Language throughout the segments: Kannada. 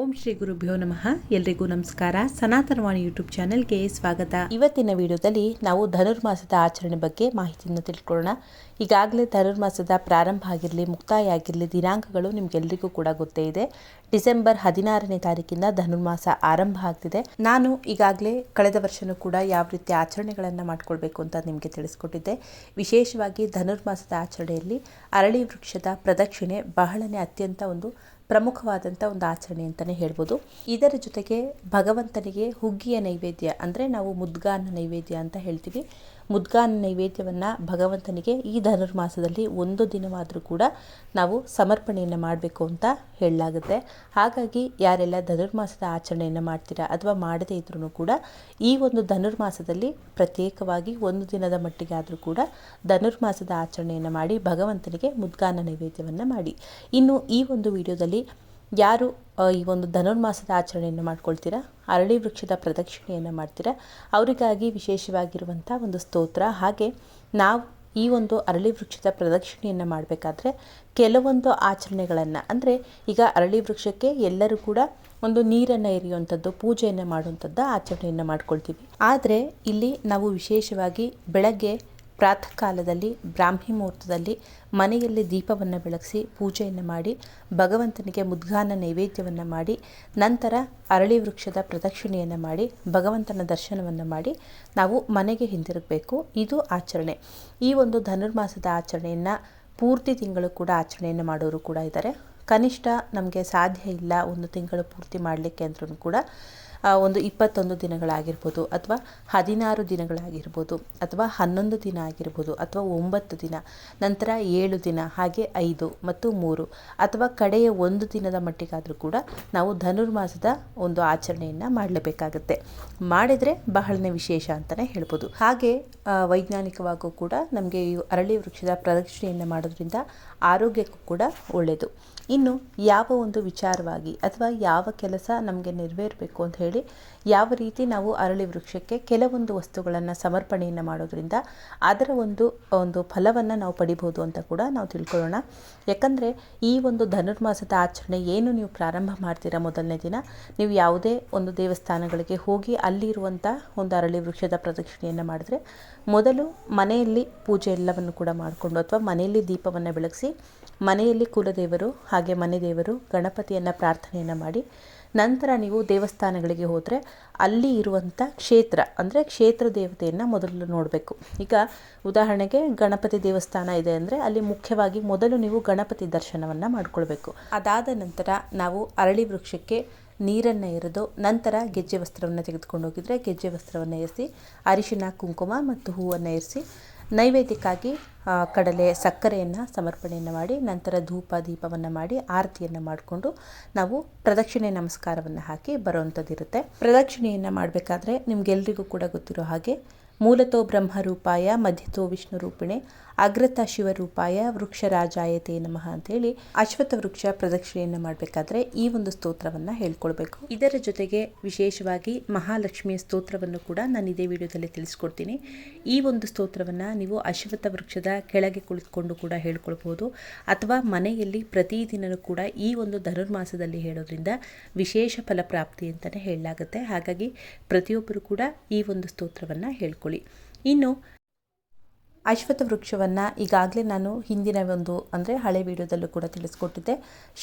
ಓಂ ಶ್ರೀ ಗುರುಭ್ಯೋ ನಮಃ. ಎಲ್ರಿಗೂ ನಮಸ್ಕಾರ. ಸನಾತನವಾಣಿ ಯೂಟ್ಯೂಬ್ ಚಾನೆಲ್ಗೆ ಸ್ವಾಗತ. ಇವತ್ತಿನ ವಿಡಿಯೋದಲ್ಲಿ ನಾವು ಧನುರ್ಮಾಸದ ಆಚರಣೆ ಬಗ್ಗೆ ಮಾಹಿತಿಯನ್ನು ತಿಳ್ಕೊಳ್ಳೋಣ. ಈಗಾಗಲೇ ಧನುರ್ಮಾಸದ ಪ್ರಾರಂಭ ಆಗಿರಲಿ, ಮುಕ್ತಾಯ ಆಗಿರಲಿ, ದಿನಾಂಕಗಳು ನಿಮಗೆಲ್ಲರಿಗೂ ಕೂಡ ಗೊತ್ತೇ ಇದೆ. ಡಿಸೆಂಬರ್ ಹದಿನಾರನೇ ತಾರೀಕಿಂದ ಧನುರ್ಮಾಸ ಆರಂಭ ಆಗ್ತಿದೆ. ನಾನು ಈಗಾಗಲೇ ಕಳೆದ ವರ್ಷನೂ ಕೂಡ ಯಾವ ರೀತಿ ಆಚರಣೆಗಳನ್ನು ಮಾಡಿಕೊಳ್ಬೇಕು ಅಂತ ನಿಮಗೆ ತಿಳಿಸ್ಕೊಟ್ಟಿದ್ದೆ. ವಿಶೇಷವಾಗಿ ಧನುರ್ಮಾಸದ ಆಚರಣೆಯಲ್ಲಿ ಅರಳಿ ವೃಕ್ಷದ ಪ್ರದಕ್ಷಿಣೆ ಬಹಳನೇ ಅತ್ಯಂತ ಒಂದು ಪ್ರಮುಖವಾದಂಥ ಒಂದು ಆಚರಣೆ ಅಂತಲೇ ಹೇಳ್ಬೋದು. ಇದರ ಜೊತೆಗೆ ಭಗವಂತನಿಗೆ ಹುಗ್ಗಿಯ ನೈವೇದ್ಯ ಅಂದರೆ ನಾವು ಮುದ್ಗಾನ ನೈವೇದ್ಯ ಅಂತ ಹೇಳ್ತೀವಿ. ಮುದ್ಗಾನ್ನ ನೈವೇದ್ಯವನ್ನು ಭಗವಂತನಿಗೆ ಈ ಧನುರ್ಮಾಸದಲ್ಲಿ ಒಂದು ದಿನವಾದರೂ ಕೂಡ ನಾವು ಸಮರ್ಪಣೆಯನ್ನು ಮಾಡಬೇಕು ಅಂತ ಹೇಳಲಾಗುತ್ತೆ. ಹಾಗಾಗಿ ಯಾರೆಲ್ಲ ಧನುರ್ಮಾಸದ ಆಚರಣೆಯನ್ನು ಮಾಡ್ತೀರಾ ಅಥವಾ ಮಾಡದೇ ಇದ್ರೂ ಕೂಡ ಈ ಒಂದು ಧನುರ್ಮಾಸದಲ್ಲಿ ಪ್ರತ್ಯೇಕವಾಗಿ ಒಂದು ದಿನದ ಮಟ್ಟಿಗೆ ಆದರೂ ಕೂಡ ಧನುರ್ಮಾಸದ ಆಚರಣೆಯನ್ನು ಮಾಡಿ ಭಗವಂತನಿಗೆ ಮುದ್ಗಾನ ನೈವೇದ್ಯವನ್ನು ಮಾಡಿ. ಇನ್ನು ಈ ಒಂದು ವಿಡಿಯೋದಲ್ಲಿ ಯಾರು ಈ ಒಂದು ಧನುರ್ಮಾಸದ ಆಚರಣೆಯನ್ನು ಮಾಡ್ಕೊಳ್ತೀರಾ? ಅರಳಿ ವೃಕ್ಷದ ಪ್ರದಕ್ಷಿಣೆಯನ್ನು ಮಾಡ್ತೀರಾ? ಅವರಿಗಾಗಿ ವಿಶೇಷವಾಗಿರುವಂಥ ಒಂದು ಸ್ತೋತ್ರ. ಹಾಗೆ ನಾವು ಈ ಒಂದು ಅರಳಿ ವೃಕ್ಷದ ಪ್ರದಕ್ಷಿಣೆಯನ್ನು ಮಾಡಬೇಕಾದ್ರೆ ಕೆಲವೊಂದು ಆಚರಣೆಗಳನ್ನು, ಅಂದರೆ ಈಗ ಅರಳಿ ವೃಕ್ಷಕ್ಕೆ ಎಲ್ಲರೂ ಕೂಡ ಒಂದು ನೀರನ್ನು ಎರೆಯುವಂಥದ್ದು, ಪೂಜೆಯನ್ನು ಮಾಡುವಂಥದ್ದು ಆಚರಣೆಯನ್ನು ಮಾಡ್ಕೊಳ್ತೀವಿ. ಆದರೆ ಇಲ್ಲಿ ನಾವು ವಿಶೇಷವಾಗಿ ಬೆಳಗ್ಗೆ ಪ್ರಾತಃ ಕಾಲದಲ್ಲಿ ಬ್ರಾಹ್ಮಿ ಮುಹೂರ್ತದಲ್ಲಿ ಮನೆಯಲ್ಲಿ ದೀಪವನ್ನು ಬೆಳಗಿಸಿ ಪೂಜೆಯನ್ನು ಮಾಡಿ, ಭಗವಂತನಿಗೆ ಮುದ್ಗಾನ ನೈವೇದ್ಯವನ್ನು ಮಾಡಿ, ನಂತರ ಅರಳಿ ವೃಕ್ಷದ ಪ್ರದಕ್ಷಿಣೆಯನ್ನು ಮಾಡಿ, ಭಗವಂತನ ದರ್ಶನವನ್ನು ಮಾಡಿ ನಾವು ಮನೆಗೆ ಹಿಂದಿರುಗಬೇಕು. ಇದು ಆಚರಣೆ. ಈ ಒಂದು ಧನುರ್ಮಾಸದ ಆಚರಣೆಯನ್ನು ಪೂರ್ತಿ ತಿಂಗಳು ಕೂಡ ಆಚರಣೆಯನ್ನು ಮಾಡೋರು ಕೂಡ ಇದ್ದಾರೆ. ಕನಿಷ್ಠ ನಮಗೆ ಸಾಧ್ಯ ಇಲ್ಲ ಒಂದು ತಿಂಗಳು ಪೂರ್ತಿ ಮಾಡಲಿಕ್ಕೆ ಅಂದ್ರೂ ಕೂಡ ಒಂದು ಇಪ್ಪತ್ತೊಂದು ದಿನಗಳಾಗಿರ್ಬೋದು ಅಥವಾ ಹದಿನಾರು ದಿನಗಳಾಗಿರ್ಬೋದು ಅಥವಾ ಹನ್ನೊಂದು ದಿನ ಆಗಿರ್ಬೋದು ಅಥವಾ ಒಂಬತ್ತು ದಿನ, ನಂತರ ಏಳು ದಿನ, ಹಾಗೆ ಐದು ಮತ್ತು ಮೂರು ಅಥವಾ ಕಡೆಯ ಒಂದು ದಿನದ ಮಟ್ಟಿಗಾದರೂ ಕೂಡ ನಾವು ಧನುರ್ಮಾಸದ ಒಂದು ಆಚರಣೆಯನ್ನು ಮಾಡಲೇಬೇಕಾಗುತ್ತೆ. ಮಾಡಿದರೆ ಬಹಳನೇ ವಿಶೇಷ ಅಂತಲೇ ಹೇಳ್ಬೋದು. ಹಾಗೆ ವೈಜ್ಞಾನಿಕವಾಗೂ ಕೂಡ ನಮಗೆ ಈ ಅರಳಿ ವೃಕ್ಷದ ಪ್ರದಕ್ಷಿಣೆಯನ್ನು ಮಾಡೋದ್ರಿಂದ ಆರೋಗ್ಯಕ್ಕೂ ಕೂಡ ಒಳ್ಳೆಯದು ಇನ್ನು ಯಾವ ಒಂದು ವಿಚಾರವಾಗಿ ಅಥವಾ ಯಾವ ಕೆಲಸ ನಮಗೆ ನೆರವೇರಬೇಕು ಅಂತ ಹೇಳಿ ಯಾವ ರೀತಿ ನಾವು ಅರಳಿ ವೃಕ್ಷಕ್ಕೆ ಕೆಲವೊಂದು ವಸ್ತುಗಳನ್ನು ಸಮರ್ಪಣೆಯನ್ನು ಮಾಡೋದ್ರಿಂದ ಅದರ ಒಂದು ಒಂದು ಫಲವನ್ನು ನಾವು ಪಡಿಬೋದು ಅಂತ ಕೂಡ ನಾವು ತಿಳ್ಕೊಳ್ಳೋಣ. ಯಾಕಂದರೆ ಈ ಒಂದು ಧನುರ್ಮಾಸದ ಆಚರಣೆ ಏನು ನೀವು ಪ್ರಾರಂಭ ಮಾಡ್ತೀರಾ ಮೊದಲನೇ ದಿನ? ನೀವು ಯಾವುದೇ ಒಂದು ದೇವಸ್ಥಾನಗಳಿಗೆ ಹೋಗಿ ಅಲ್ಲಿರುವಂಥ ಒಂದು ಅರಳಿ ವೃಕ್ಷದ ಪ್ರದಕ್ಷಿಣೆಯನ್ನು ಮಾಡಿದ್ರೆ ಮೊದಲು ಮನೆಯಲ್ಲಿ ಪೂಜೆ ಎಲ್ಲವನ್ನು ಕೂಡ ಮಾಡಿಕೊಂಡು ಅಥವಾ ಮನೆಯಲ್ಲಿ ದೀಪವನ್ನು ಬೆಳಗಿಸಿ ಮನೆಯಲ್ಲಿ ಕುಲದೇವರು ಹಾಗೆ ಮನೆ ದೇವರು ಗಣಪತಿಯನ್ನು ಪ್ರಾರ್ಥನೆಯನ್ನು ಮಾಡಿ ನಂತರ ನೀವು ದೇವಸ್ಥಾನಗಳಿಗೆ ಹೋದರೆ ಅಲ್ಲಿ ಇರುವಂಥ ಕ್ಷೇತ್ರ, ಅಂದರೆ ಕ್ಷೇತ್ರ ದೇವತೆಯನ್ನು ಮೊದಲು ನೋಡಬೇಕು. ಈಗ ಉದಾಹರಣೆಗೆ ಗಣಪತಿ ದೇವಸ್ಥಾನ ಇದೆ ಅಂದರೆ ಅಲ್ಲಿ ಮುಖ್ಯವಾಗಿ ಮೊದಲು ನೀವು ಗಣಪತಿ ದರ್ಶನವನ್ನು ಮಾಡಿಕೊಳ್ಬೇಕು. ಅದಾದ ನಂತರ ನಾವು ಅರಳಿ ವೃಕ್ಷಕ್ಕೆ ನೀರನ್ನು ಎರೆದು ನಂತರ ಗೆಜ್ಜೆ ವಸ್ತ್ರವನ್ನು ತೆಗೆದುಕೊಂಡು ಹೋಗಿದರೆ ಗೆಜ್ಜೆ ವಸ್ತ್ರವನ್ನು ಏರಿಸಿ ಅರಿಶಿನ ಕುಂಕುಮ ಮತ್ತು ಹೂವನ್ನು ಏರಿಸಿ ನೈವೇದ್ಯಕ್ಕಾಗಿ ಕಡಲೆ ಸಕ್ಕರೆಯನ್ನು ಸಮರ್ಪಣೆಯನ್ನು ಮಾಡಿ, ನಂತರ ಧೂಪ ದೀಪವನ್ನು ಮಾಡಿ, ಆರತಿಯನ್ನು ಮಾಡಿಕೊಂಡು ನಾವು ಪ್ರದಕ್ಷಿಣೆ ನಮಸ್ಕಾರವನ್ನು ಹಾಕಿ ಬರುವಂಥದ್ದಿರುತ್ತೆ ಪ್ರದಕ್ಷಿಣೆಯನ್ನು ಮಾಡಬೇಕಾದ್ರೆ ನಿಮಗೆಲ್ರಿಗೂ ಕೂಡ ಗೊತ್ತಿರೋ ಹಾಗೆ ಮೂಲತೋ ಬ್ರಹ್ಮರೂಪಾಯ, ಮಧ್ಯತೋ ವಿಷ್ಣು ರೂಪಿಣೆ ಅಗ್ರತ ಶಿವರೂಪಾಯ, ವೃಕ್ಷರಾಜಾಯತೆ ನಮಃ ಅಂತೇಳಿ ಅಶ್ವತ್ಥ ವೃಕ್ಷ ಪ್ರದಕ್ಷಿಣೆಯನ್ನು ಮಾಡಬೇಕಾದ್ರೆ ಈ ಒಂದು ಸ್ತೋತ್ರವನ್ನು ಹೇಳ್ಕೊಳ್ಬೇಕು. ಇದರ ಜೊತೆಗೆ ವಿಶೇಷವಾಗಿ ಮಹಾಲಕ್ಷ್ಮಿಯ ಸ್ತೋತ್ರವನ್ನು ಕೂಡ ನಾನು ಇದೇ ವಿಡಿಯೋದಲ್ಲಿ ತಿಳಿಸ್ಕೊಡ್ತೀನಿ. ಈ ಒಂದು ಸ್ತೋತ್ರವನ್ನು ನೀವು ಅಶ್ವತ್ಥ ವೃಕ್ಷದ ಕೆಳಗೆ ಕುಳಿತುಕೊಂಡು ಕೂಡ ಹೇಳ್ಕೊಳ್ಬೋದು. ಅಥವಾ ಮನೆಯಲ್ಲಿ ಪ್ರತಿದಿನವೂ ಕೂಡ ಈ ಒಂದು ಧನುರ್ಮಾಸದಲ್ಲಿ ಹೇಳೋದ್ರಿಂದ ವಿಶೇಷ ಫಲಪ್ರಾಪ್ತಿ ಅಂತಲೇ ಹೇಳಲಾಗುತ್ತೆ. ಹಾಗಾಗಿ ಪ್ರತಿಯೊಬ್ಬರು ಕೂಡ ಈ ಒಂದು ಸ್ತೋತ್ರವನ್ನು ಇನ್ನು ಅಶ್ವತ್ಥ ವೃಕ್ಷವನ್ನು ಈಗಾಗಲೇ ನಾನು ಹಿಂದಿನ ಒಂದು, ಅಂದರೆ ಹಳೆ ವಿಡಿಯೋದಲ್ಲೂ ಕೂಡ ತಿಳಿಸ್ಕೊಟ್ಟಿದ್ದೆ.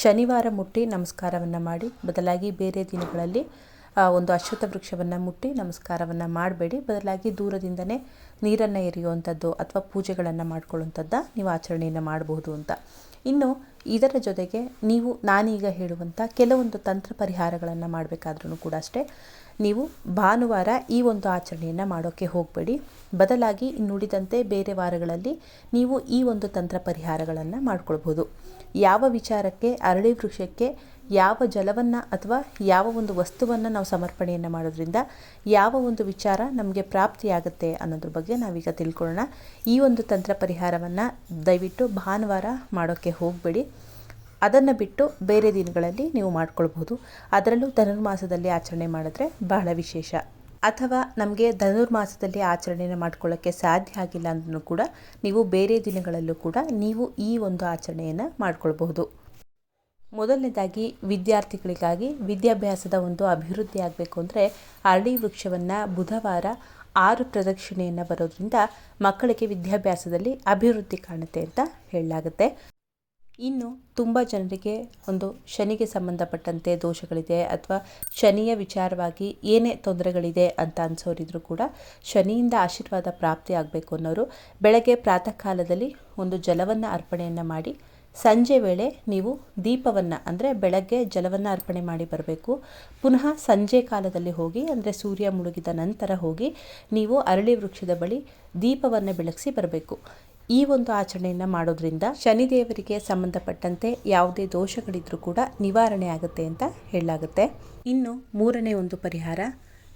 ಶನಿವಾರ ಮುಟ್ಟಿ ನಮಸ್ಕಾರವನ್ನು ಮಾಡಿ, ಬದಲಾಗಿ ಬೇರೆ ದಿನಗಳಲ್ಲಿ ಒಂದು ಅಶ್ವತ್ಥ ವೃಕ್ಷವನ್ನು ಮುಟ್ಟಿ ನಮಸ್ಕಾರವನ್ನು ಮಾಡಬೇಡಿ. ಬದಲಾಗಿ ದೂರದಿಂದನೇ ನೀರನ್ನು ಎರೆಯುವಂಥದ್ದು ಅಥವಾ ಪೂಜೆಗಳನ್ನು ಮಾಡ್ಕೊಳ್ಳುವಂಥದ್ದು ನೀವು ಆಚರಣೆಯನ್ನು ಮಾಡಬಹುದು ಅಂತ. ಇನ್ನು ಇದರ ಜೊತೆಗೆ ನೀವು ನಾನೀಗ ಹೇಳುವಂಥ ಕೆಲವೊಂದು ತಂತ್ರ ಪರಿಹಾರಗಳನ್ನು ಮಾಡಬೇಕಾದ್ರೂ ಕೂಡ ಅಷ್ಟೇ. ನೀವು ಭಾನುವಾರ ಈ ಒಂದು ಆಚರಣೆಯನ್ನು ಮಾಡೋಕ್ಕೆ ಹೋಗಬೇಡಿ. ಬದಲಾಗಿ ಇನ್ನುಳಿದಂತೆ ಬೇರೆ ವಾರಗಳಲ್ಲಿ ನೀವು ಈ ಒಂದು ತಂತ್ರ ಪರಿಹಾರಗಳನ್ನು ಮಾಡ್ಕೊಳ್ಬೋದು. ಯಾವ ವಿಚಾರಕ್ಕೆ, ಅರಳಿ ವೃಕ್ಷಕ್ಕೆ ಯಾವ ಜಲವನ್ನು ಅಥವಾ ಯಾವ ಒಂದು ವಸ್ತುವನ್ನು ನಾವು ಸಮರ್ಪಣೆಯನ್ನು ಮಾಡೋದ್ರಿಂದ ಯಾವ ಒಂದು ವಿಚಾರ ನಮಗೆ ಪ್ರಾಪ್ತಿಯಾಗುತ್ತೆ ಅನ್ನೋದ್ರ ಬಗ್ಗೆ ನಾವೀಗ ತಿಳ್ಕೊಳ್ಳೋಣ. ಈ ಒಂದು ತಂತ್ರ ಪರಿಹಾರವನ್ನು ದಯವಿಟ್ಟು ಭಾನುವಾರ ಮಾಡೋಕ್ಕೆ ಹೋಗಬೇಡಿ. ಅದನ್ನು ಬಿಟ್ಟು ಬೇರೆ ದಿನಗಳಲ್ಲಿ ನೀವು ಮಾಡ್ಕೊಳ್ಬೋದು ಅದರಲ್ಲೂ ಧನುರ್ಮಾಸದಲ್ಲಿ ಆಚರಣೆ ಮಾಡಿದ್ರೆ ಬಹಳ ವಿಶೇಷ. ಅಥವಾ ನಮಗೆ ಧನುರ್ಮಾಸದಲ್ಲಿ ಆಚರಣೆಯನ್ನು ಮಾಡ್ಕೊಳ್ಳೋಕ್ಕೆ ಸಾಧ್ಯ ಆಗಿಲ್ಲ ಅಂದ್ರೂ ಕೂಡ ನೀವು ಬೇರೆ ದಿನಗಳಲ್ಲೂ ಕೂಡ ನೀವು ಈ ಒಂದು ಆಚರಣೆಯನ್ನು ಮಾಡ್ಕೊಳ್ಬಹುದು. ಮೊದಲನೇದಾಗಿ ವಿದ್ಯಾರ್ಥಿಗಳಿಗಾಗಿ ವಿದ್ಯಾಭ್ಯಾಸದ ಒಂದು ಅಭಿವೃದ್ಧಿ ಆಗಬೇಕು ಅಂದರೆ ಅರಳಿ ವೃಕ್ಷವನ್ನು ಬುಧವಾರ ಆರು ಪ್ರದಕ್ಷಿಣೆಯನ್ನು ಬರೋದ್ರಿಂದ ಮಕ್ಕಳಿಗೆ ವಿದ್ಯಾಭ್ಯಾಸದಲ್ಲಿ ಅಭಿವೃದ್ಧಿ ಕಾಣುತ್ತೆ ಅಂತ ಹೇಳಲಾಗುತ್ತೆ. ಇನ್ನು ತುಂಬ ಜನರಿಗೆ ಒಂದು ಶನಿಗೆ ಸಂಬಂಧಪಟ್ಟಂತೆ ದೋಷಗಳಿದೆ ಅಥವಾ ಶನಿಯ ವಿಚಾರವಾಗಿ ಏನೇ ತೊಂದರೆಗಳಿದೆ ಅಂತ ಅನಿಸೋರಿದ್ರು ಕೂಡ ಶನಿಯಿಂದ ಆಶೀರ್ವಾದ ಪ್ರಾಪ್ತಿ ಆಗಬೇಕು ಅನ್ನೋರು ಬೆಳಗ್ಗೆ ಪ್ರಾತಃ ಕಾಲದಲ್ಲಿ ಒಂದು ಜಲವನ್ನು ಅರ್ಪಣೆಯನ್ನು ಮಾಡಿ ಸಂಜೆ ವೇಳೆ ನೀವು ದೀಪವನ್ನು, ಅಂದರೆ ಬೆಳಗ್ಗೆ ಜಲವನ್ನು ಅರ್ಪಣೆ ಮಾಡಿ ಬರಬೇಕು. ಪುನಃ ಸಂಜೆ ಕಾಲದಲ್ಲಿ ಹೋಗಿ, ಅಂದರೆ ಸೂರ್ಯ ಮುಳುಗಿದ ನಂತರ ಹೋಗಿ, ನೀವು ಅರಳಿ ವೃಕ್ಷದ ಬಳಿ ದೀಪವನ್ನು ಬೆಳಗಿಸಿ ಬರಬೇಕು. ಈ ಒಂದು ಆಚರಣೆಯನ್ನು ಮಾಡೋದ್ರಿಂದ ಶನಿದೇವರಿಗೆ ಸಂಬಂಧಪಟ್ಟಂತೆ ಯಾವುದೇ ದೋಷಗಳಿದ್ರೂ ಕೂಡ ನಿವಾರಣೆ ಆಗುತ್ತೆ ಅಂತ ಹೇಳಲಾಗುತ್ತೆ. ಇನ್ನು ಮೂರನೇ ಒಂದು ಪರಿಹಾರ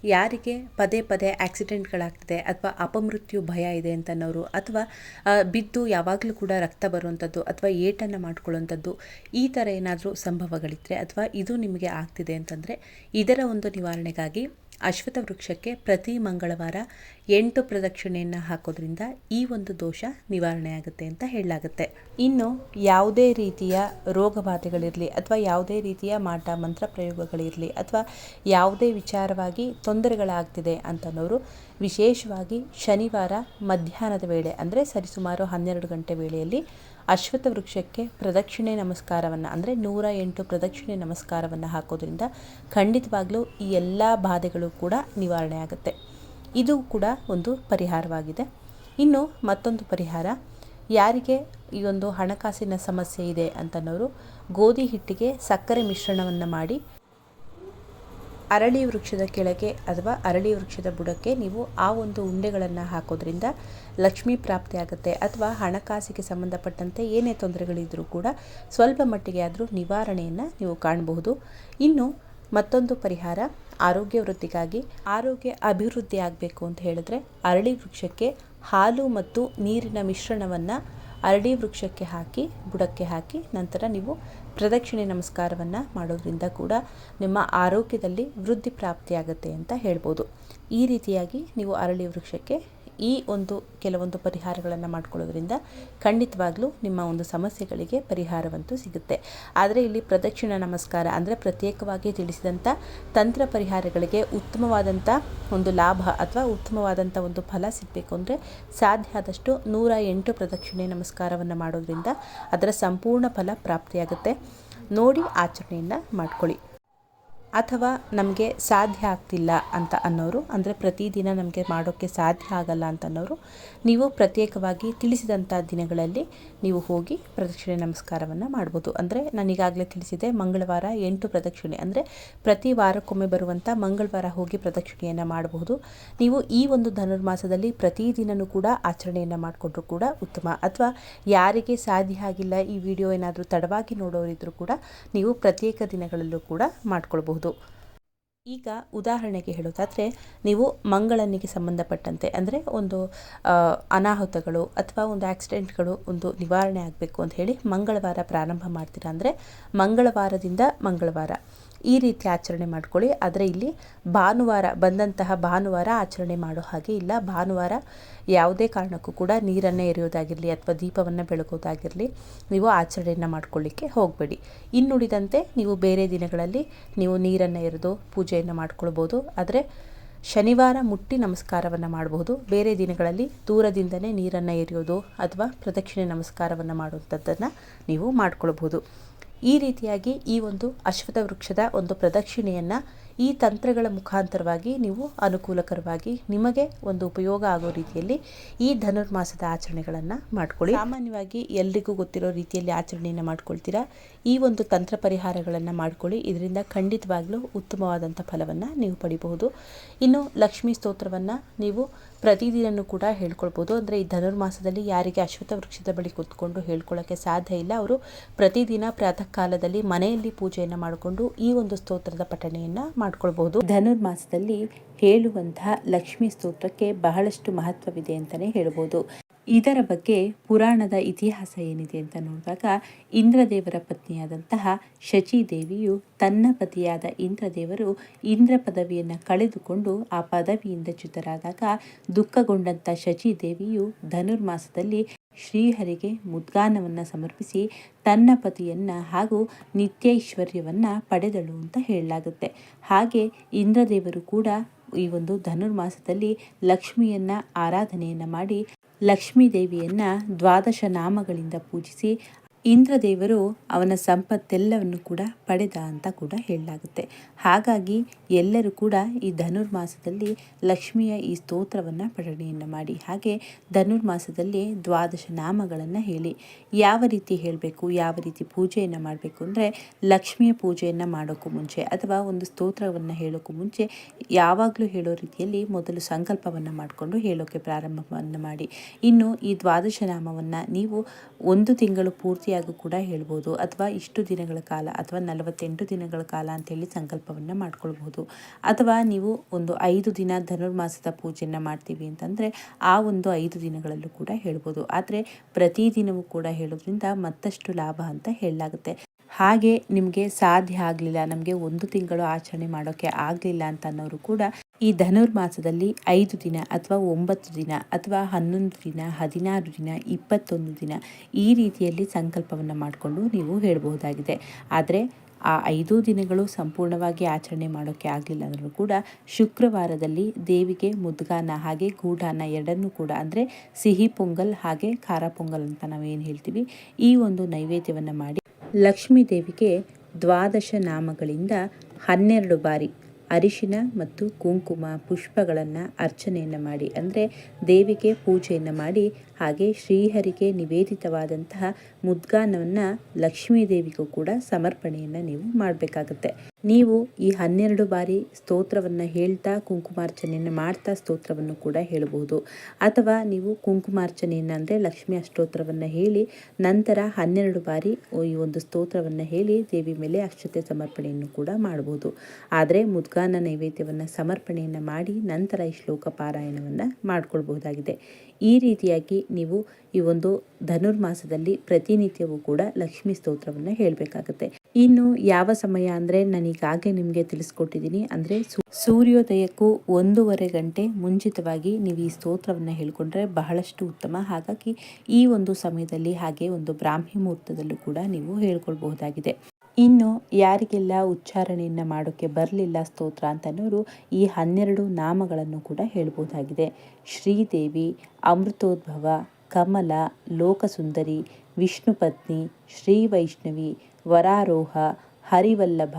ಯಾರಿಗೆ ಪದೇ ಪದೇ ಆಕ್ಸಿಡೆಂಟ್ಗಳಾಗ್ತಿದೆ ಅಥವಾ ಅಪಮೃತ್ಯು ಭಯ ಇದೆ ಅಂತನವರು ಅಥವಾ ಬಿದ್ದು ಯಾವಾಗಲೂ ಕೂಡ ರಕ್ತ ಬರುವಂಥದ್ದು ಅಥವಾ ಏಟನ್ನು ಮಾಡ್ಕೊಳ್ಳುವಂಥದ್ದು ಈ ಥರ ಏನಾದರೂ ಸಂಭವಗಳಿದ್ರೆ ಅಥವಾ ಇದು ನಿಮಗೆ ಆಗ್ತಿದೆ ಅಂತಂದರೆ ಇದರ ಒಂದು ನಿವಾರಣೆಗಾಗಿ ಅಶ್ವತ್ಥ ವೃಕ್ಷಕ್ಕೆ ಪ್ರತಿ ಮಂಗಳವಾರ ಎಂಟು ಪ್ರದಕ್ಷಿಣೆಯನ್ನು ಹಾಕೋದ್ರಿಂದ ಈ ಒಂದು ದೋಷ ನಿವಾರಣೆ ಆಗುತ್ತೆ ಅಂತ ಹೇಳಲಾಗುತ್ತೆ. ಇನ್ನು ಯಾವುದೇ ರೀತಿಯ ರೋಗ ಬಾಧೆಗಳಿರಲಿ ಅಥವಾ ಯಾವುದೇ ರೀತಿಯ ಮಾಟ ಮಂತ್ರ ಪ್ರಯೋಗಗಳಿರಲಿ ಅಥವಾ ಯಾವುದೇ ವಿಚಾರವಾಗಿ ತೊಂದರೆಗಳಾಗ್ತಿದೆ ಅಂತನೋರು ವಿಶೇಷವಾಗಿ ಶನಿವಾರ ಮಧ್ಯಾಹ್ನದ ವೇಳೆ, ಅಂದರೆ ಸರಿಸುಮಾರು ಹನ್ನೆರಡು ಗಂಟೆ ವೇಳೆಯಲ್ಲಿ ಅಶ್ವತ್ಥ ವೃಕ್ಷಕ್ಕೆ ಪ್ರದಕ್ಷಿಣೆ ನಮಸ್ಕಾರವನ್ನು, ಅಂದರೆ ನೂರ ಎಂಟು ಪ್ರದಕ್ಷಿಣೆ ನಮಸ್ಕಾರವನ್ನು ಹಾಕೋದ್ರಿಂದ ಖಂಡಿತವಾಗ್ಲೂ ಈ ಎಲ್ಲ ಬಾಧೆಗಳು ಕೂಡ ನಿವಾರಣೆ ಆಗುತ್ತೆ. ಇದು ಕೂಡ ಒಂದು ಪರಿಹಾರವಾಗಿದೆ. ಇನ್ನು ಮತ್ತೊಂದು ಪರಿಹಾರ, ಯಾರಿಗೆ ಈ ಒಂದು ಹಣಕಾಸಿನ ಸಮಸ್ಯೆ ಇದೆ ಅಂತನೋರು ಗೋಧಿ ಹಿಟ್ಟಿಗೆ ಸಕ್ಕರೆ ಮಿಶ್ರಣವನ್ನು ಮಾಡಿ ಅರಳಿ ವೃಕ್ಷದ ಕೆಳಗೆ ಅಥವಾ ಅರಳಿ ವೃಕ್ಷದ ಬುಡಕ್ಕೆ ನೀವು ಆ ಒಂದು ಉಂಡೆಗಳನ್ನು ಹಾಕೋದ್ರಿಂದ ಲಕ್ಷ್ಮಿ ಪ್ರಾಪ್ತಿ ಆಗುತ್ತೆ ಅಥವಾ ಹಣಕಾಸಿಗೆ ಸಂಬಂಧಪಟ್ಟಂತೆ ಏನೇ ತೊಂದರೆಗಳಿದ್ರೂ ಕೂಡ ಸ್ವಲ್ಪ ಮಟ್ಟಿಗೆ ಆದರೂ ನಿವಾರಣೆಯನ್ನು ನೀವು ಕಾಣಬಹುದು. ಇನ್ನು ಮತ್ತೊಂದು ಪರಿಹಾರ, ಆರೋಗ್ಯ ವೃದ್ಧಿಗಾಗಿ. ಆರೋಗ್ಯ ಅಭಿವೃದ್ಧಿ ಆಗಬೇಕು ಅಂತ ಹೇಳಿದ್ರೆ ಅರಳಿ ವೃಕ್ಷಕ್ಕೆ ಹಾಲು ಮತ್ತು ನೀರಿನ ಮಿಶ್ರಣವನ್ನು ಅರಳಿ ವೃಕ್ಷಕ್ಕೆ ಹಾಕಿ, ಬುಡಕ್ಕೆ ಹಾಕಿ, ನಂತರ ನೀವು ಪ್ರದಕ್ಷಿಣೆ ನಮಸ್ಕಾರವನ್ನು ಮಾಡೋದ್ರಿಂದ ಕೂಡ ನಿಮ್ಮ ಆರೋಗ್ಯದಲ್ಲಿ ವೃದ್ಧಿ ಪ್ರಾಪ್ತಿಯಾಗುತ್ತೆ ಅಂತ ಹೇಳ್ಬೋದು. ಈ ರೀತಿಯಾಗಿ ನೀವು ಅರಳಿ ವೃಕ್ಷಕ್ಕೆ ಈ ಒಂದು ಕೆಲವೊಂದು ಪರಿಹಾರಗಳನ್ನು ಮಾಡ್ಕೊಳ್ಳೋದ್ರಿಂದ ಖಂಡಿತವಾಗ್ಲೂ ನಿಮ್ಮ ಒಂದು ಸಮಸ್ಯೆಗಳಿಗೆ ಪರಿಹಾರವಂತೂ ಸಿಗುತ್ತೆ. ಆದರೆ ಇಲ್ಲಿ ಪ್ರದಕ್ಷಿಣ ನಮಸ್ಕಾರ ಅಂದರೆ ಪ್ರತ್ಯೇಕವಾಗಿ ತಿಳಿಸಿದಂಥ ತಂತ್ರ ಪರಿಹಾರಗಳಿಗೆ ಉತ್ತಮವಾದಂಥ ಒಂದು ಲಾಭ ಅಥವಾ ಉತ್ತಮವಾದಂಥ ಒಂದು ಫಲ ಸಿಗಬೇಕು ಅಂದರೆ ಸಾಧ್ಯ ಆದಷ್ಟು ನೂರ ಎಂಟು ಪ್ರದಕ್ಷಿಣೆ ನಮಸ್ಕಾರವನ್ನು ಮಾಡೋದ್ರಿಂದ ಅದರ ಸಂಪೂರ್ಣ ಫಲ ಪ್ರಾಪ್ತಿಯಾಗುತ್ತೆ. ನೋಡಿ ಆಚರಣೆಯನ್ನು ಮಾಡ್ಕೊಳ್ಳಿ. ಅಥವಾ ನಮಗೆ ಸಾಧ್ಯ ಆಗ್ತಿಲ್ಲ ಅಂತ ಅನ್ನೋರು, ಅಂದರೆ ಪ್ರತಿದಿನ ನಮಗೆ ಮಾಡೋಕ್ಕೆ ಸಾಧ್ಯ ಆಗಲ್ಲ ಅಂತ ಅನ್ನೋರು, ನೀವು ಪ್ರತ್ಯೇಕವಾಗಿ ತಿಳಿಸಿದಂಥ ದಿನಗಳಲ್ಲಿ ನೀವು ಹೋಗಿ ಪ್ರದಕ್ಷಿಣೆ ನಮಸ್ಕಾರವನ್ನು ಮಾಡ್ಬೋದು. ಅಂದರೆ ನಾನು ಈಗಾಗಲೇ ತಿಳಿಸಿದೆ ಮಂಗಳವಾರ ಎಂಟು ಪ್ರದಕ್ಷಿಣೆ. ಅಂದರೆ ಪ್ರತಿ ವಾರಕ್ಕೊಮ್ಮೆ ಬರುವಂಥ ಮಂಗಳವಾರ ಹೋಗಿ ಪ್ರದಕ್ಷಿಣೆಯನ್ನು ಮಾಡಬಹುದು ನೀವು ಈ ಒಂದು ಧನುರ್ಮಾಸದಲ್ಲಿ ಪ್ರತಿದಿನವೂ ಕೂಡ ಆಚರಣೆಯನ್ನು ಮಾಡಿಕೊಂಡ್ರು ಕೂಡ ಉತ್ತಮ. ಅಥವಾ ಯಾರಿಗೆ ಸಾಧ್ಯ ಆಗಿಲ್ಲ ಈ ವಿಡಿಯೋ ಏನಾದರೂ ತಡವಾಗಿ ನೋಡೋರಿದ್ರೂ ಕೂಡ ನೀವು ಪ್ರತ್ಯೇಕ ದಿನಗಳಲ್ಲೂ ಕೂಡ ಮಾಡ್ಕೊಳ್ಬಹುದು. ಈಗ ಉದಾಹರಣೆಗೆ ಹೇಳೋದಾದರೆ, ನೀವು ಮಂಗಳನಿಗೆ ಸಂಬಂಧಪಟ್ಟಂತೆ ಅಂದರೆ ಒಂದು ಅನಾಹುತಗಳು ಅಥವಾ ಒಂದು ಆಕ್ಸಿಡೆಂಟ್ಗಳು ಒಂದು ನಿವಾರಣೆ ಆಗಬೇಕು ಅಂತ ಹೇಳಿ ಮಂಗಳವಾರ ಪ್ರಾರಂಭ ಮಾಡ್ತೀರಾ ಅಂದರೆ, ಮಂಗಳವಾರದಿಂದ ಮಂಗಳವಾರ. ಈ ರೀತಿ ಆಚರಣೆ ಮಾಡ್ಕೊಳ್ಳಿ. ಆದರೆ ಇಲ್ಲಿ ಭಾನುವಾರ, ಬಂದಂತಹ ಭಾನುವಾರ ಆಚರಣೆ ಮಾಡೋ ಹಾಗೆ ಇಲ್ಲ. ಭಾನುವಾರ ಯಾವುದೇ ಕಾರಣಕ್ಕೂ ಕೂಡ ನೀರನ್ನು ಎರೆಯೋದಾಗಿರಲಿ ಅಥವಾ ದೀಪವನ್ನು ಬೆಳಗೋದಾಗಿರಲಿ ನೀವು ಆಚರಣೆಯನ್ನು ಮಾಡ್ಕೊಳ್ಳಿಕ್ಕೆ ಹೋಗಬೇಡಿ. ಇನ್ನುಳಿದಂತೆ ನೀವು ಬೇರೆ ದಿನಗಳಲ್ಲಿ ನೀವು ನೀರನ್ನು ಎರೆದು ಪೂಜೆಯನ್ನು ಮಾಡ್ಕೊಳ್ಬೋದು. ಆದರೆ ಶನಿವಾರ ಮುಟ್ಟಿ ನಮಸ್ಕಾರವನ್ನು ಮಾಡಬಹುದು ಬೇರೆ ದಿನಗಳಲ್ಲಿ ದೂರದಿಂದಲೇ ನೀರನ್ನು ಎರೆಯೋದು ಅಥವಾ ಪ್ರದಕ್ಷಿಣೆ ನಮಸ್ಕಾರವನ್ನು ಮಾಡುವಂಥದ್ದನ್ನು ನೀವು ಮಾಡ್ಕೊಳ್ಬಹುದು ಈ ರೀತಿಯಾಗಿ ಈ ಒಂದು ಅಶ್ವತ್ಥ ವೃಕ್ಷದ ಒಂದು ಪ್ರದಕ್ಷಿಣೆಯನ್ನು ಈ ತಂತ್ರಗಳ ಮುಖಾಂತರವಾಗಿ ನೀವು ಅನುಕೂಲಕರವಾಗಿ ನಿಮಗೆ ಒಂದು ಉಪಯೋಗ ಆಗೋ ರೀತಿಯಲ್ಲಿ ಈ ಧನುರ್ಮಾಸದ ಆಚರಣೆಗಳನ್ನು ಮಾಡ್ಕೊಳ್ಳಿ. ಸಾಮಾನ್ಯವಾಗಿ ಎಲ್ರಿಗೂ ಗೊತ್ತಿರೋ ರೀತಿಯಲ್ಲಿ ಆಚರಣೆಯನ್ನು ಮಾಡ್ಕೊಳ್ತೀರಾ? ಈ ಒಂದು ತಂತ್ರ ಪರಿಹಾರಗಳನ್ನು ಮಾಡ್ಕೊಳ್ಳಿ. ಇದರಿಂದ ಖಂಡಿತವಾಗ್ಲೂ ಉತ್ತಮವಾದಂಥ ಫಲವನ್ನು ನೀವು ಪಡಿಬಹುದು. ಇನ್ನು ಲಕ್ಷ್ಮೀ ಸ್ತೋತ್ರವನ್ನು ನೀವು ಪ್ರತಿದಿನನೂ ಕೂಡ ಹೇಳ್ಕೊಳ್ಬೋದು. ಅಂದರೆ ಈ ಧನುರ್ಮಾಸದಲ್ಲಿ ಯಾರಿಗೆ ಅಶ್ವತ್ಥ ವೃಕ್ಷದ ಬಳಿ ಕೂತ್ಕೊಂಡು ಹೇಳ್ಕೊಳ್ಳೋಕ್ಕೆ ಸಾಧ್ಯ ಇಲ್ಲ. ಅವರು ಪ್ರತಿದಿನ ಪ್ರಾತಃ ಕಾಲದಲ್ಲಿ ಮನೆಯಲ್ಲಿ ಪೂಜೆಯನ್ನು ಮಾಡಿಕೊಂಡು ಈ ಒಂದು ಸ್ತೋತ್ರದ ಪಠಣೆಯನ್ನು ಮಾಡ್ಕೊಳ್ಬಹುದು. ಧನುರ್ಮಾಸದಲ್ಲಿ ಹೇಳುವಂತಹ ಲಕ್ಷ್ಮೀ ಸ್ತೋತ್ರಕ್ಕೆ ಬಹಳಷ್ಟು ಮಹತ್ವವಿದೆ ಅಂತಲೇ ಹೇಳ್ಬೋದು. ಇದರ ಬಗ್ಗೆ ಪುರಾಣದ ಇತಿಹಾಸ ಏನಿದೆ ಅಂತ ನೋಡಿದಾಗ ಇಂದ್ರದೇವರ ಪತ್ನಿಯಾದಂತಹ ಶಚಿದೇವಿಯು ತನ್ನ ಪತಿಯಾದ ಇಂದ್ರದೇವರು ಇಂದ್ರ ಪದವಿಯನ್ನು ಕಳೆದುಕೊಂಡು ಆ ಪದವಿಯಿಂದ ಚ್ಯುತರಾದಾಗ ದುಃಖಗೊಂಡಂಥ ಶಚಿದೇವಿಯು ಧನುರ್ಮಾಸದಲ್ಲಿ ಶ್ರೀಹರಿಗೆ ಮುದ್ಗಾನವನ್ನು ಸಮರ್ಪಿಸಿ ತನ್ನ ಪತಿಯನ್ನು ಹಾಗೂ ನಿತ್ಯೈಶ್ವರ್ಯವನ್ನು ಪಡೆದಳು ಅಂತ ಹೇಳಲಾಗುತ್ತೆ. ಹಾಗೆ ಇಂದ್ರದೇವರು ಕೂಡ ಈ ಒಂದು ಧನುರ್ಮಾಸದಲ್ಲಿ ಲಕ್ಷ್ಮಿಯನ್ನ ಆರಾಧನೆಯನ್ನು ಮಾಡಿ ಲಕ್ಷ್ಮೀ ದೇವಿಯನ್ನು ದ್ವಾದಶ ನಾಮಗಳಿಂದ ಪೂಜಿಸಿ ಇಂದ್ರದೇವರು ಅವನ ಸಂಪತ್ತೆಲ್ಲವನ್ನು ಕೂಡ ಪಡೆದ ಅಂತ ಕೂಡ ಹೇಳಲಾಗುತ್ತೆ. ಹಾಗಾಗಿ ಎಲ್ಲರೂ ಕೂಡ ಈ ಧನುರ್ಮಾಸದಲ್ಲಿ ಲಕ್ಷ್ಮಿಯ ಈ ಸ್ತೋತ್ರವನ್ನು ಪಠಣೆಯನ್ನು ಮಾಡಿ. ಹಾಗೆ ಧನುರ್ಮಾಸದಲ್ಲಿ ದ್ವಾದಶ ನಾಮಗಳನ್ನು ಹೇಳಿ. ಯಾವ ರೀತಿ ಹೇಳಬೇಕು, ಯಾವ ರೀತಿ ಪೂಜೆಯನ್ನು ಮಾಡಬೇಕು ಅಂದರೆ ಲಕ್ಷ್ಮಿಯ ಪೂಜೆಯನ್ನು ಮಾಡೋಕ್ಕೂ ಮುಂಚೆ ಅಥವಾ ಒಂದು ಸ್ತೋತ್ರವನ್ನು ಹೇಳೋಕ್ಕೂ ಮುಂಚೆ ಯಾವಾಗಲೂ ಹೇಳೋ ರೀತಿಯಲ್ಲಿ ಮೊದಲು ಸಂಕಲ್ಪವನ್ನು ಮಾಡಿಕೊಂಡು ಹೇಳೋಕ್ಕೆ ಪ್ರಾರಂಭವನ್ನು ಮಾಡಿ. ಇನ್ನು ಈ ದ್ವಾದಶ ನಾಮವನ್ನು ನೀವು ಒಂದು ತಿಂಗಳು ಪೂರ್ತಿಯಾಗಿ ಕೂಡ ಹೇಳ್ಬೋದು. ಅಥವಾ ಇಷ್ಟು ದಿನಗಳ ಕಾಲ ಅಥವಾ ನಲವತ್ತೆಂಟು ದಿನಗಳ ಕಾಲ ಅಂತೇಳಿ ಸಂಕಲ್ಪವನ್ನು ಮಾಡ್ಕೊಳ್ಬೋದು. ಅಥವಾ ನೀವು ಒಂದು ಐದು ದಿನ ಧನುರ್ಮಾಸದ ಪೂಜೆಯನ್ನು ಮಾಡ್ತೀವಿ ಅಂತಂದರೆ ಆ ಒಂದು ಐದು ದಿನಗಳಲ್ಲೂ ಕೂಡ ಹೇಳ್ಬೋದು. ಆದರೆ ಪ್ರತಿದಿನವೂ ಕೂಡ ಹೇಳೋದ್ರಿಂದ ಮತ್ತಷ್ಟು ಲಾಭ ಅಂತ ಹೇಳಲಾಗುತ್ತೆ. ಹಾಗೆ ನಿಮಗೆ ಸಾಧ್ಯ ಆಗಲಿಲ್ಲ, ನಮಗೆ ಒಂದು ತಿಂಗಳು ಆಚರಣೆ ಮಾಡೋಕ್ಕೆ ಆಗಲಿಲ್ಲ ಅಂತ ಅನ್ನೋರು ಕೂಡ ಈ ಧನುರ್ಮಾಸದಲ್ಲಿ ಐದು ದಿನ ಅಥವಾ ಒಂಬತ್ತು ದಿನ ಅಥವಾ ಹನ್ನೊಂದು ದಿನ, ಹದಿನಾರು ದಿನ, ಇಪ್ಪತ್ತೊಂದು ದಿನ ಈ ರೀತಿಯಲ್ಲಿ ಸಂಕಲ್ಪವನ್ನು ಮಾಡಿಕೊಂಡು ನೀವು ಹೇಳಬಹುದಾಗಿದೆ. ಆದರೆ ಆ ಐದು ದಿನಗಳು ಸಂಪೂರ್ಣವಾಗಿ ಆಚರಣೆ ಮಾಡೋಕ್ಕೆ ಆಗಲಿಲ್ಲ ಅಂದರೂ ಕೂಡ ಶುಕ್ರವಾರದಲ್ಲಿ ದೇವಿಗೆ ಮುದ್ಗಾನ ಹಾಗೆ ಗೂಢಾನ ಎರಡನ್ನೂ ಕೂಡ ಅಂದರೆ ಸಿಹಿ ಪೊಂಗಲ್ ಹಾಗೆ ಖಾರ ಪೊಂಗಲ್ ಅಂತ ನಾವೇನು ಹೇಳ್ತೀವಿ ಈ ಒಂದು ನೈವೇದ್ಯವನ್ನು ಮಾಡಿ ಲಕ್ಷ್ಮೀ ದೇವಿಗೆ ದ್ವಾದಶ ನಾಮಗಳಿಂದ ಹನ್ನೆರಡು ಬಾರಿ ಅರಿಶಿನ ಮತ್ತು ಕುಂಕುಮ ಪುಷ್ಪಗಳನ್ನು ಅರ್ಚನೆಯನ್ನು ಮಾಡಿ, ಅಂದರೆ ದೇವಿಗೆ ಪೂಜೆಯನ್ನು ಮಾಡಿ ಹಾಗೆ ಶ್ರೀಹರಿಗೆ ನಿವೇದಿತವಾದಂತಹ ಮುದ್ಗಾನವನ್ನು ಲಕ್ಷ್ಮೀ ದೇವಿಗೂ ಕೂಡ ಸಮರ್ಪಣೆಯನ್ನು ನೀವು ಮಾಡಬೇಕಾಗುತ್ತೆ. ನೀವು ಈ ಹನ್ನೆರಡು ಬಾರಿ ಸ್ತೋತ್ರವನ್ನು ಹೇಳ್ತಾ ಕುಂಕುಮಾರ್ಚನೆಯನ್ನು ಮಾಡ್ತಾ ಸ್ತೋತ್ರವನ್ನು ಕೂಡ ಹೇಳಬಹುದು ಅಥವಾ ನೀವು ಕುಂಕುಮಾರ್ಚನೆಯನ್ನು ಅಂದರೆ ಲಕ್ಷ್ಮಿ ಅಷ್ಟೋತ್ರವನ್ನು ಹೇಳಿ ನಂತರ ಹನ್ನೆರಡು ಬಾರಿ ಈ ಒಂದು ಸ್ತೋತ್ರವನ್ನು ಹೇಳಿ ದೇವಿ ಮೇಲೆ ಅಕ್ಷತೆ ಸಮರ್ಪಣೆಯನ್ನು ಕೂಡ ಮಾಡಬಹುದು ಆದರೆ ಮುದ್ಗಾನ ನೈವೇದ್ಯವನ್ನು ಸಮರ್ಪಣೆಯನ್ನು ಮಾಡಿ ನಂತರ ಈ ಶ್ಲೋಕ ಪಾರಾಯಣವನ್ನು ಮಾಡ್ಕೊಳ್ಬಹುದಾಗಿದೆ. ಈ ರೀತಿಯಾಗಿ ನೀವು ಈ ಒಂದು ಧನುರ್ಮಾಸದಲ್ಲಿ ಪ್ರತಿನಿತ್ಯವೂ ಕೂಡ ಲಕ್ಷ್ಮಿ ಸ್ತೋತ್ರವನ್ನು ಹೇಳಬೇಕಾಗುತ್ತೆ. ಇನ್ನು ಯಾವ ಸಮಯ ಅಂದರೆ ನಾನೀಗಾಗಲೇ ನಿಮಗೆ ತಿಳಿಸ್ಕೊಟ್ಟಿದ್ದೀನಿ ಅಂದರೆ ಸೂರ್ಯೋದಯಕ್ಕೂ ಒಂದೂವರೆ ಗಂಟೆ ಮುಂಚಿತವಾಗಿ ನೀವು ಈ ಸ್ತೋತ್ರವನ್ನು ಹೇಳಿಕೊಂಡ್ರೆ ಬಹಳಷ್ಟು ಉತ್ತಮ. ಹಾಗಾಗಿ ಈ ಒಂದು ಸಮಯದಲ್ಲಿ ಹಾಗೆ ಒಂದು ಬ್ರಾಹ್ಮಿ ಮುಹೂರ್ತದಲ್ಲೂ ಕೂಡ ನೀವು ಹೇಳ್ಕೊಳ್ಬಹುದಾಗಿದೆ. ಇನ್ನು ಯಾರಿಗೆಲ್ಲ ಉಚ್ಚಾರಣೆಯನ್ನು ಮಾಡೋಕ್ಕೆ ಬರಲಿಲ್ಲ ಸ್ತೋತ್ರ ಅಂತನೋರು ಈ ಹನ್ನೆರಡು ನಾಮಗಳನ್ನು ಕೂಡ ಹೇಳ್ಬೋದಾಗಿದೆ. ಶ್ರೀದೇವಿ, ಅಮೃತೋದ್ಭವ, ಕಮಲ, ಲೋಕಸುಂದರಿ, ವಿಷ್ಣುಪತ್ನಿ ಶ್ರೀ ವೈಷ್ಣವಿ ವರಾರೋಹ, ಹರಿವಲ್ಲಭ,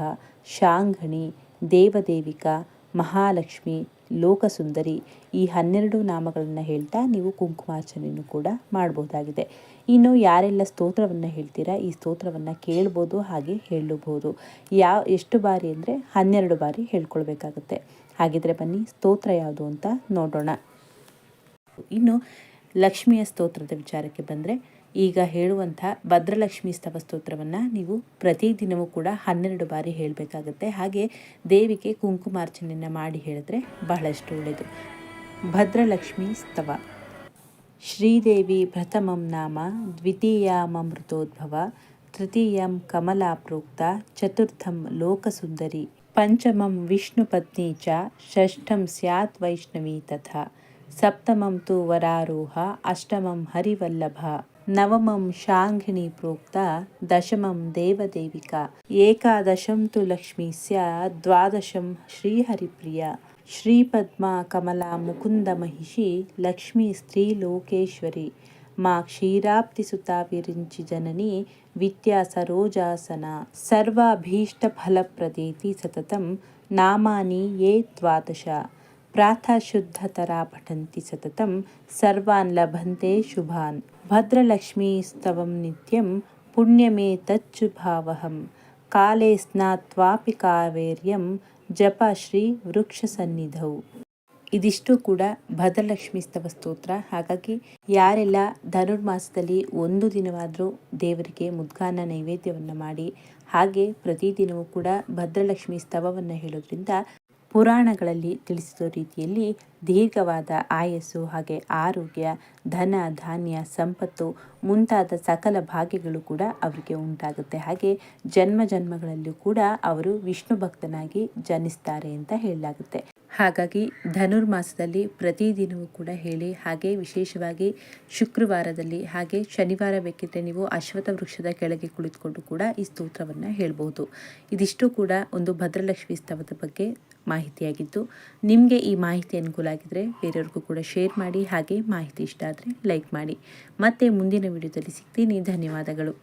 ಶಾಂಘಣಿ, ದೇವದೇವಿಕಾ, ಮಹಾಲಕ್ಷ್ಮಿ ಲೋಕಸುಂದರಿ ಈ ಹನ್ನೆರಡು ನಾಮಗಳನ್ನು ಹೇಳ್ತಾ ನೀವು ಕುಂಕುಮಾರ್ಚನೆಯನ್ನು ಕೂಡ ಮಾಡ್ಬೋದಾಗಿದೆ. ಇನ್ನು ಯಾರೆಲ್ಲ ಸ್ತೋತ್ರವನ್ನು ಹೇಳ್ತೀರಾ ಈ ಸ್ತೋತ್ರವನ್ನು ಕೇಳ್ಬೋದು ಹಾಗೆ ಹೇಳಬಹುದು. ಯಾವ ಎಷ್ಟು ಬಾರಿ ಅಂದರೆ ಹನ್ನೆರಡು ಬಾರಿ ಹೇಳ್ಕೊಳ್ಬೇಕಾಗುತ್ತೆ. ಹಾಗಿದ್ರೆ ಬನ್ನಿ ಸ್ತೋತ್ರ ಯಾವುದು ಅಂತ ನೋಡೋಣ. ಇನ್ನು ಲಕ್ಷ್ಮಿಯ ಸ್ತೋತ್ರದ ವಿಚಾರಕ್ಕೆ ಬಂದರೆ ಈಗ ಹೇಳುವಂಥ ಭದ್ರಲಕ್ಷ್ಮಿ ಸ್ತವ ಸ್ತೋತ್ರವನ್ನು ನೀವು ಪ್ರತಿದಿನವೂ ಕೂಡ ಹನ್ನೆರಡು ಬಾರಿ ಹೇಳಬೇಕಾಗುತ್ತೆ. ಹಾಗೆ ದೇವಿಗೆ ಕುಂಕುಮಾರ್ಚನೆಯನ್ನು ಮಾಡಿ ಹೇಳಿದ್ರೆ ಬಹಳಷ್ಟು ಒಳ್ಳೆಯದು ಭದ್ರಲಕ್ಷ್ಮಿ ಸ್ತವ. ಶ್ರೀದೇವಿ ಪ್ರಥಮಂ ನಾಮ ದ್ವಿತೀಯಮೃತೋದ್ಭವ ತೃತೀಯಂ ಕಮಲಾ ಪ್ರೋಕ್ತ ಚತುರ್ಥಂ ಲೋಕಸುಂದರಿ, ಪಂಚಮಂ ವಿಷ್ಣುಪತ್ನಿ ಚ, ಷಷ್ಠಂ ಸ್ಯಾತ್ ವೈಷ್ಣವಿ ತಥಾ, ಸಪ್ತಮಂ ತು ವರಾರೋಹ, ಅಷ್ಟಮಂ ಹರಿವಲ್ಲಭ. నవమం శాంఘిని ప్రోక్త దశమం దేవదేవిక. ఏకాదశం తు లక్ష్మీ స్యాత్ ద్వాదశం శ్రీహరిప్రియ. శ్రీపద్మా కమలా ముకుంద మహిషి లక్ష్మీ స్త్రీ లోకేశ్వరి. మా క్షీరాప్తిసుత విరించి జనని విద్యా సరోజాసన సర్వాభీష్టఫలప్రదేతి సతతం నామాని ఏ ద్వాదశ. ప్రాతశుద్ధతరా పఠంతి సతతం సర్వాన్ లభంతే శుభాన్. ಭದ್ರಲಕ್ಷ್ಮೀ ಸ್ತವಂ ನಿತ್ಯಂ ಪುಣ್ಯಮೇ ತಚ್ಚು ಭಾವಹಂ. ಕಾಲೇ ಸ್ನಾತ್ವಾಪಿ ಕಾವೇರ್ಯಂ ಜಪ ಶ್ರೀ ವೃಕ್ಷ ಸನ್ನಿಧೌ. ಇದಿಷ್ಟು ಕೂಡ ಭದ್ರಲಕ್ಷ್ಮಿ ಸ್ತವ ಸ್ತೋತ್ರ. ಹಾಗಾಗಿ ಯಾರೆಲ್ಲ ಧನುರ್ಮಾಸದಲ್ಲಿ ಒಂದು ದಿನವಾದರೂ ದೇವರಿಗೆ ಮುದ್ಗಾನ ನೈವೇದ್ಯವನ್ನು ಮಾಡಿ, ಹಾಗೆ ಪ್ರತಿದಿನವೂ ಕೂಡ ಭದ್ರಲಕ್ಷ್ಮಿ ಸ್ತವವನ್ನು ಹೇಳೋದ್ರಿಂದ ಪುರಾಣಗಳಲ್ಲಿ ತಿಳಿಸಿದ ರೀತಿಯಲ್ಲಿ ದೀರ್ಘವಾದ ಆಯಸ್ಸು ಹಾಗೆ ಆರೋಗ್ಯ, ಧನ, ಧಾನ್ಯ, ಸಂಪತ್ತು ಮುಂತಾದ ಸಕಲ ಭಾಗ್ಯಗಳು ಕೂಡ ಅವರಿಗೆ ಉಂಟಾಗುತ್ತೆ. ಹಾಗೆ ಜನ್ಮ ಜನ್ಮಗಳಲ್ಲೂ ಕೂಡ ಅವರು ವಿಷ್ಣು ಭಕ್ತನಾಗಿ ಜನಿಸ್ತಾರೆ ಅಂತ ಹೇಳಲಾಗುತ್ತೆ. ಹಾಗಾಗಿ ಧನುರ್ಮಾಸದಲ್ಲಿ ಪ್ರತಿದಿನವೂ ಕೂಡ ಹೇಳಿ, ಹಾಗೆ ವಿಶೇಷವಾಗಿ ಶುಕ್ರವಾರದಲ್ಲಿ, ಹಾಗೆ ಶನಿವಾರ ಬೇಕಿದ್ದರೆ ನೀವು ಅಶ್ವತ್ಥ ವೃಕ್ಷದ ಕೆಳಗೆ ಕುಳಿತುಕೊಂಡು ಕೂಡ ಈ ಸ್ತೋತ್ರವನ್ನು ಹೇಳ್ಬೋದು. ಇದಿಷ್ಟು ಕೂಡ ಒಂದು ಭದ್ರಲಕ್ಷ್ಮಿ ಸ್ತವದ ಬಗ್ಗೆ ಮಾಹಿತಿಯಾಗಿದ್ದು, ನಿಮಗೆ ಈ ಮಾಹಿತಿ ಅನುಕೂಲ ಆಗಿದ್ದರೆ ಬೇರೆಯವ್ರಿಗೂ ಕೂಡ ಶೇರ್ ಮಾಡಿ, ಹಾಗೆ ಮಾಹಿತಿ ಇಷ್ಟ ಆದರೆ ಲೈಕ್ ಮಾಡಿ. ಮತ್ತೆ ಮುಂದಿನ ವಿಡಿಯೋದಲ್ಲಿ ಸಿಗ್ತೀನಿ. ಧನ್ಯವಾದಗಳು.